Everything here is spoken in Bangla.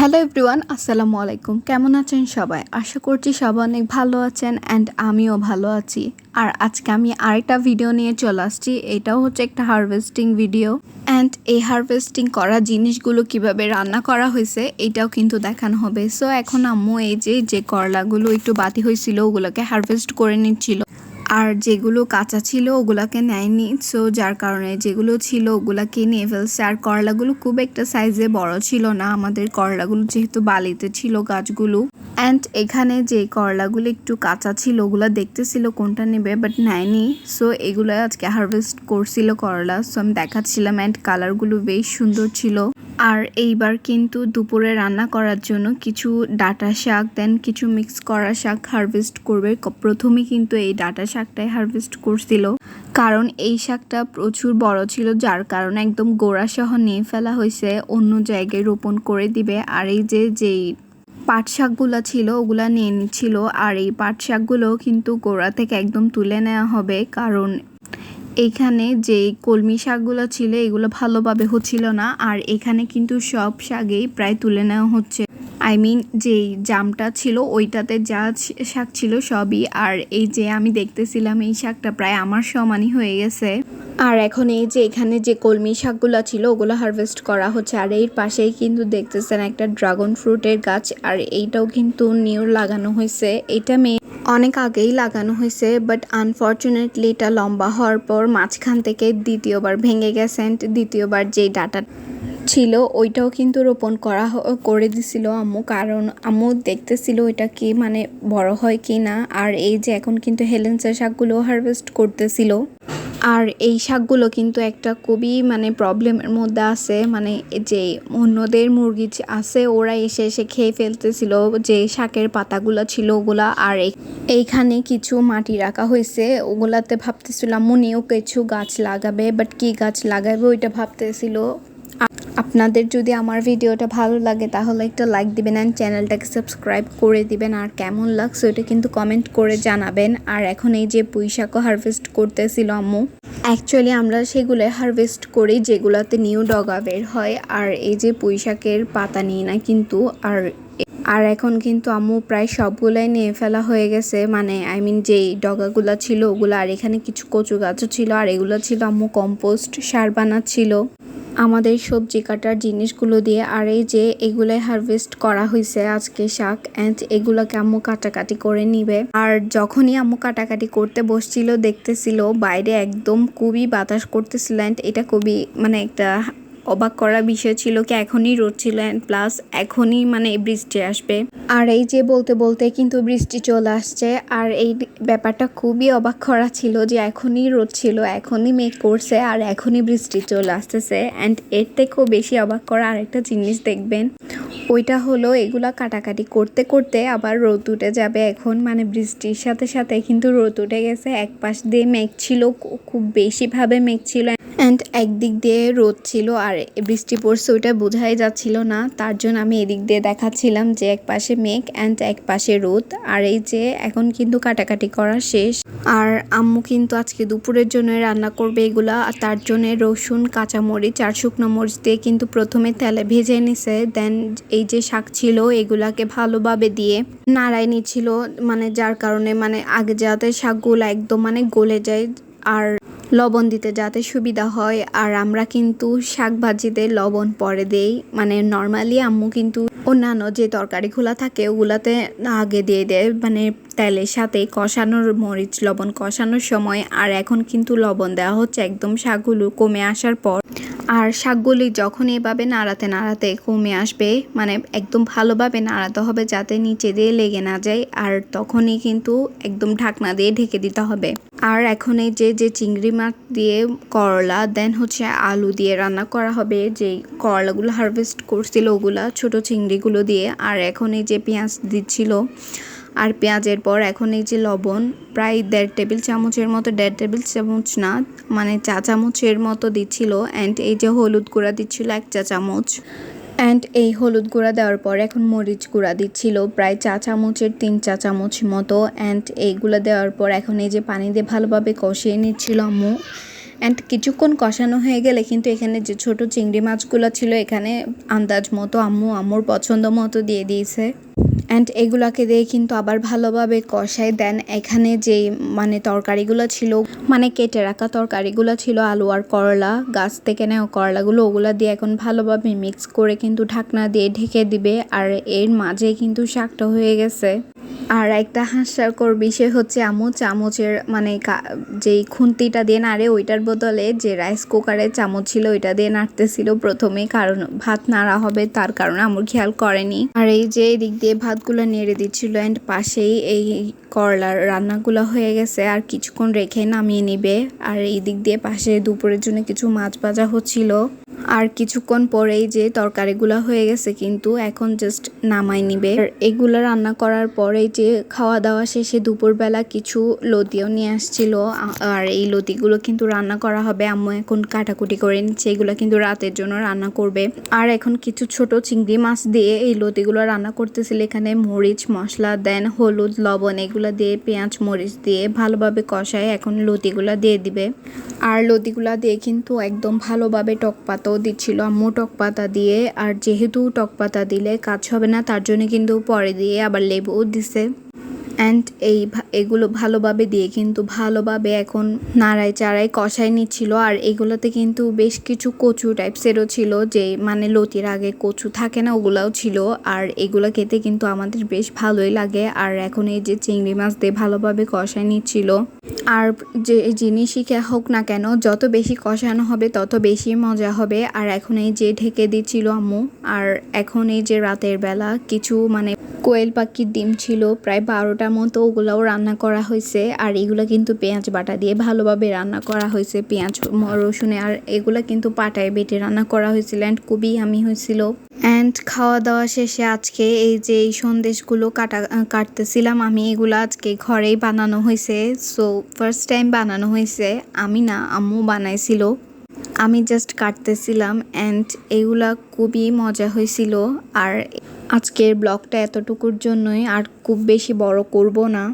হ্যালো এভরিওয়ান আসসালামু আলাইকুম। কেমন আছেন সবাই? আশা করছি সবাই অনেক ভালো আছেন অ্যান্ড আমিও ভালো আছি। আর আজকে আমি আরেকটা ভিডিও নিয়ে চলে আসছি। এটাও হচ্ছে একটা হারভেস্টিং ভিডিও অ্যান্ড এই হারভেস্টিং করা জিনিসগুলো কীভাবে রান্না করা হয়েছে, এটাও কিন্তু দেখানো হবে। সো এখন আম্মু এই যে যে করলাগুলো একটু বাতি হয়েছিল, ওগুলোকে হারভেস্ট করে নিচ্ছিল। আর যেগুলো কাঁচা ছিল ওগুলাকে নেয়নি। সো যার কারণে যেগুলো ছিল ওগুলাকে নিয়ে ফেলছে। আর করলাগুলো খুব একটা সাইজে বড় ছিল না। আমাদের করলাগুলো যেহেতু বালিতে ছিল গাছগুলো। অ্যান্ড এখানে যে করলাগুলো একটু কাঁচা ছিল, ওগুলো দেখতেছিল কোনটা নেবে বাট নেয়নি। সো এগুলো আজকে হারভেস্ট করছিল করলা। সো আমি দেখাচ্ছিলাম অ্যান্ড কালারগুলো বেশ সুন্দর ছিল। আর এইবার কিন্তু দুপুরে রান্না করার জন্য কিছু ডাটা শাক দেন কিছু মিক্স করা শাক হারভেস্ট করবে। প্রথমে কিন্তু এই ডাটা শাকটাই হারভেস্ট করছিল। কারণ এই শাকটা প্রচুর বড় ছিল, যার কারণে একদম গোড়া সহ নিয়ে ফেলা হয়েছে, অন্য জায়গায় রোপণ করে দিবে। আর এই যে, যেই পাট শাকগুলো ছিল, ওগুলো নিয়ে নিচ্ছিল। আর এই পাট শাকগুলো কিন্তু গোড়া থেকে একদম তুলে নেওয়া হবে। কারণ এইখানে যে কলমি শাকগুলো ছিল, এগুলো ভালোভাবে হচ্ছিল না। আর এখানে কিন্তু সব শাকেই প্রায় তুলে নেওয়া হচ্ছে। আই মিন যেই জামটা ছিল, ওইটাতে যা শাক ছিল সবই। আর এই যে আমি দেখতেছিলাম, এই শাকটা প্রায় আমার সমানই হয়ে গেছে। আর এখন এই যে এখানে যে কলমি শাকগুলো ছিল, ওগুলো হারভেস্ট করা হচ্ছে। আর এর পাশেই কিন্তু দেখতেছেন একটা ড্রাগন ফ্রুটের গাছ, আর এইটাও কিন্তু নিউ লাগানো হয়েছে। এটা মেয়ে অনেক আগেই লাগানো হয়েছে বাট আনফর্চুনেটলি এটা লম্বা হওয়ার পর মাঝখান থেকে দ্বিতীয়বার ভেঙে গেছে and দ্বিতীয়বার যেই ডাটা ছিল, ওইটাও কিন্তু রোপণ করা করে দিছিল আম্মু। কারণ আম্মু দেখতেছিল ওইটা কি মানে বড় হয় কি না। আর এই যে এখন কিন্তু হেলেন্সের শাকগুলো হারভেস্ট করতেছিল। আর এই শাকগুলো কিন্তু একটা খুবই মানে প্রবলেমের মধ্যে আছে। মানে যে অন্যদের মুরগি আছে, ওরা এসে এসে খেয়ে ফেলতেছিল যে শাকের পাতাগুলো ছিল ওগুলা। আর এই- এইখানে কিছু মাটি রাখা হয়েছে ওগুলাতে ভাবতেছিলাম, মনেও কিছু গাছ লাগাবে বাট কি গাছ লাগাবে ওইটা ভাবতেছিল। আপনাদের যদি আমার ভিডিওটা ভালো লাগে, তাহলে একটা লাইক দিবেন অ্যান্ড চ্যানেলটাকে সাবস্ক্রাইব করে দিবেন। আর কেমন লাগছে ওটা কিন্তু কমেন্ট করে জানাবেন। আর এখন এই যে পুঁই শাকও হারভেস্ট করতেছিল আম্মু। অ্যাকচুয়ালি আমরা সেগুলো হারভেস্ট করি যেগুলোতে নিউ ডগা বের হয়। আর এই যে পুঁইশাকের পাতা নিই না কিন্তু আর আর এখন কিন্তু আম্মু প্রায় সবগুলাই নিয়ে ফেলা হয়ে গেছে। মানে আই মিন যেই ডগাগুলো ছিল ওগুলো, আর এখানে কিছু কচু গাছও ছিল, আর এগুলো ছিল আম্মু কম্পোস্ট সার বানাচ্ছিল। আমাদের সবজি কাটার জিনিসগুলো দিয়ে আর এই যে এগুলাই হারভেস্ট করা হয়েছে আজকে শাক অ্যান্ড এগুলোকে আম্মু কাটাকাটি করে নিবে। আর যখনই আম্মু কাটাকাটি করতে বসছিল, দেখতেছিল বাইরে একদম খুবই বাতাস করতেছিল অ্যান্ড এটা খুবই মানে একটা অবাক করা বিষয় ছিল কি এখনই রোদ ছিল অ্যান্ড প্লাস এখনই মানে বৃষ্টি আসবে। আর এই যে বলতে বলতে কিন্তু বৃষ্টি চলে আসছে, আর এই ব্যাপারটা খুবই অবাক করা ছিল যে এখনই রোদ ছিল, এখনই মেঘ করছে, আর এখনই বৃষ্টি চলে আসতেছে। অ্যান্ড এর থেকেও বেশি অবাক করা আরেকটা জিনিস দেখবেন ওইটা হলো এগুলা কাটাকাটি করতে করতে আবার রোদ উঠে যাবে। এখন মানে বৃষ্টির সাথে সাথে কিন্তু রোদ উঠে গেছে। এক পাশ দিয়ে মেঘ ছিল খুব বেশিভাবে মেঘ ছিল। অ্যান্ড একদিক দিয়ে রোদ ছিল আর বৃষ্টি পড়ছে ওইটা বোঝাই যাচ্ছিল না। তার জন্য আমি এদিক দিয়ে দেখাচ্ছিলাম যে এক পাশে মেঘ অ্যান্ড এক পাশে রোদ। আর এই যে এখন কিন্তু কাটাকাটি করা শেষ। আর আম্মু কিন্তু আজকে দুপুরের জন্য রান্না করবে এগুলা। আর তার জন্য রসুন, কাঁচামরিচ আর শুকনো মরিচ দিয়ে কিন্তু প্রথমে তেলে ভেজে নিছে। দেন এই যে শাক ছিল, এগুলাকে ভালোভাবে দিয়ে নাড়াই নিচ্ছিল মানে যার কারণে মানে আগে যাতে শাকগুলো একদম মানে গলে যায় আর লবণ দিতে যাতে সুবিধা হয়। আর আমরা কিন্তু শাক ভাজিতে লবণ পরে দেই। মানে নর্মালি আম্মু কিন্তু অন্যান্য যে তরকারি তরকারিগুলো থাকে, ওগুলাতে আগে দিয়ে দেয়। মানে তেলের সাথে কষানোর মরিচ, লবণ কষানোর সময়। আর এখন কিন্তু লবণ দেওয়া হচ্ছে, একদম শাকগুলো কমে আসার পর। আর শাকগুলি যখন এভাবে নাড়াতে নাড়াতে কমে আসবে মানে একদম ভালোভাবে নাড়াতে হবে যাতে নিচে দিয়ে লেগে না যায়, আর তখনই কিন্তু একদম ঢাকনা দিয়ে ঢেকে দিতে হবে। আর এখন এই যে যে চিংড়ি মাছ দিয়ে করলা দেন হচ্ছে আলু দিয়ে রান্না করা হবে যে করলাগুলো হারভেস্ট করছিল ওগুলা, ছোট চিংড়িগুলো দিয়ে। আর এখন এই যে পেঁয়াজ দিচ্ছিল আর পেঁয়াজের পর এখন এই যে লবণ, প্রায় দেড় টেবিল চামচের মতো, দেড় টেবিল চামচ না মানে চা চামচের মতো দিচ্ছিল অ্যান্ড এই যে হলুদ গুঁড়া দিচ্ছিল এক চা চামচ অ্যান্ড এই হলুদ গুঁড়া দেওয়ার পর এখন মরিচ গুঁড়া দিচ্ছিল প্রায় চা চামচের তিন চা চামচ মতো অ্যান্ড এইগুলো দেওয়ার পর এখন এই যে পানি দিয়ে ভালোভাবে কষিয়ে নিচ্ছিল আম্মু অ্যান্ড কিছুক্ষণ কষানো হয়ে গেলে কিন্তু এখানে যে ছোট চিংড়ি মাছগুলো ছিল এখানে আন্দাজ মতো আম্মু আম্মুর পছন্দ মতো দিয়ে দিয়েছে। অ্যান্ড এগুলাকে দিয়ে কিন্তু আবার ভালোভাবে কষাই দেন। এখানে যে মানে তরকারিগুলো ছিল মানে কেটে রাখা তরকারিগুলো ছিল, আলু আর করলা, গাছ থেকে নেওয়া করলাগুলো, ওগুলো দিয়ে এখন ভালোভাবে মিক্স করে কিন্তু ঢাকনা দিয়ে ঢেকে দিবে। আর এর মাঝে কিন্তু শাকটা হয়ে গেছে। আর একটা হাস্যকর বিষয় হচ্ছে আমু চামচের মানে যেই খুন্তিটা দিয়ে নাড়ে ওইটার বদলে যে রাইস কুকারের চামচ ছিল ওইটা দিয়ে নাড়তেছিল প্রথমে, কারণ ভাত নাড়া হবে তার কারণে আমুর খেয়াল করেনি। আর এই যে এদিক দিয়ে ভাতগুলো নেড়ে দিচ্ছিল অ্যান্ড পাশেই এই করলার রান্নাগুলো হয়ে গেছে, আর কিছুক্ষণ রেখে নামিয়ে নিবে। আর এই দিক দিয়ে পাশে দুপুরের জন্য কিছু মাছ ভাজা হচ্ছিল। আর কিছুক্ষণ পরেই যে তরকারিগুলো হয়ে গেছে কিন্তু এখন জাস্ট নামাই নিবে। এগুলো রান্না করার পরে যে খাওয়া দাওয়া শেষে দুপুরবেলা কিছু লতিও নিয়ে আসছিল। আর এই লতিগুলো কিন্তু রান্না করা হবে। আম্মু এখন কাটাকুটি করে নিচ্ছে। এগুলো কিন্তু রাতের জন্য রান্না করবে। আর এখন কিছু ছোট চিংড়ি মাছ দিয়ে এই লতিগুলো রান্না করতেছিল। এখানে মরিচ, মশলা, দেন হলুদ, লবণ এগুলো দিয়ে, পেঁয়াজ, মরিচ দিয়ে ভালোভাবে কষায় এখন লতিগুলো দিয়ে দিবে। আর লতিগুলো দিয়ে কিন্তু একদম ভালোভাবে টক পাতাও দিচ্ছিল। আম্মু টক পাতা দিয়ে, আর যেহেতু টক পাতা দিলে কাজ হবে না, তার জন্য কিন্তু পরে দিয়ে আবার লেবুও দিছে। অ্যান্ড এই এগুলো ভালোভাবে দিয়ে কিন্তু ভালোভাবে এখন নাড়াই চাড়াই কষাই নিচ্ছিল। আর এগুলোতে কিন্তু বেশ কিছু কচু টাইপসেরও ছিল যে মানে লতির আগে কচু থাকে না, ওগুলাও ছিল। আর এগুলো খেতে কিন্তু আমাদের বেশ ভালোই লাগে। আর এখন এই যে চিংড়ি মাছ দিয়ে ভালোভাবে কষাই নিচ্ছিল। আর যে জিনিসই হোক না কেন, যত বেশি কষানো হবে, তত বেশি মজা হবে। আর এখন এই যে ঢেকে দিচ্ছিল আম্মু। আর এখন এই যে রাতের বেলা কিছু মানে কোয়েল পাখির ডিম ছিল, প্রায় বারোটার মতো ওগুলাও রান্না করা হয়েছে। আর এগুলো কিন্তু পেঁয়াজ বাটা দিয়ে ভালোভাবে রান্না করা হয়েছে, পেঁয়াজ, রসুনে, আর এগুলো কিন্তু পাটায় বেটে রান্না করা হয়েছিল অ্যান্ড খুবই আমি হয়েছিল। অ্যান্ড খাওয়া দাওয়া শেষে আজকে এই যে এই সন্দেশগুলো কাটা, কাটতেছিলাম, আমি এগুলো আজকে ঘরেই বানানো হয়েছে। সো ফার্স্ট টাইম বানানো হয়েছে, আমি না, আম্মু বানাইছিল। আমি জাস্ট কাটতেছিলাম অ্যান্ড এগুলা খুবই মজা হয়েছিল। আর আজকের ব্লগটা এতটুকুর জন্যই, আর খুব বেশি বড় করব না।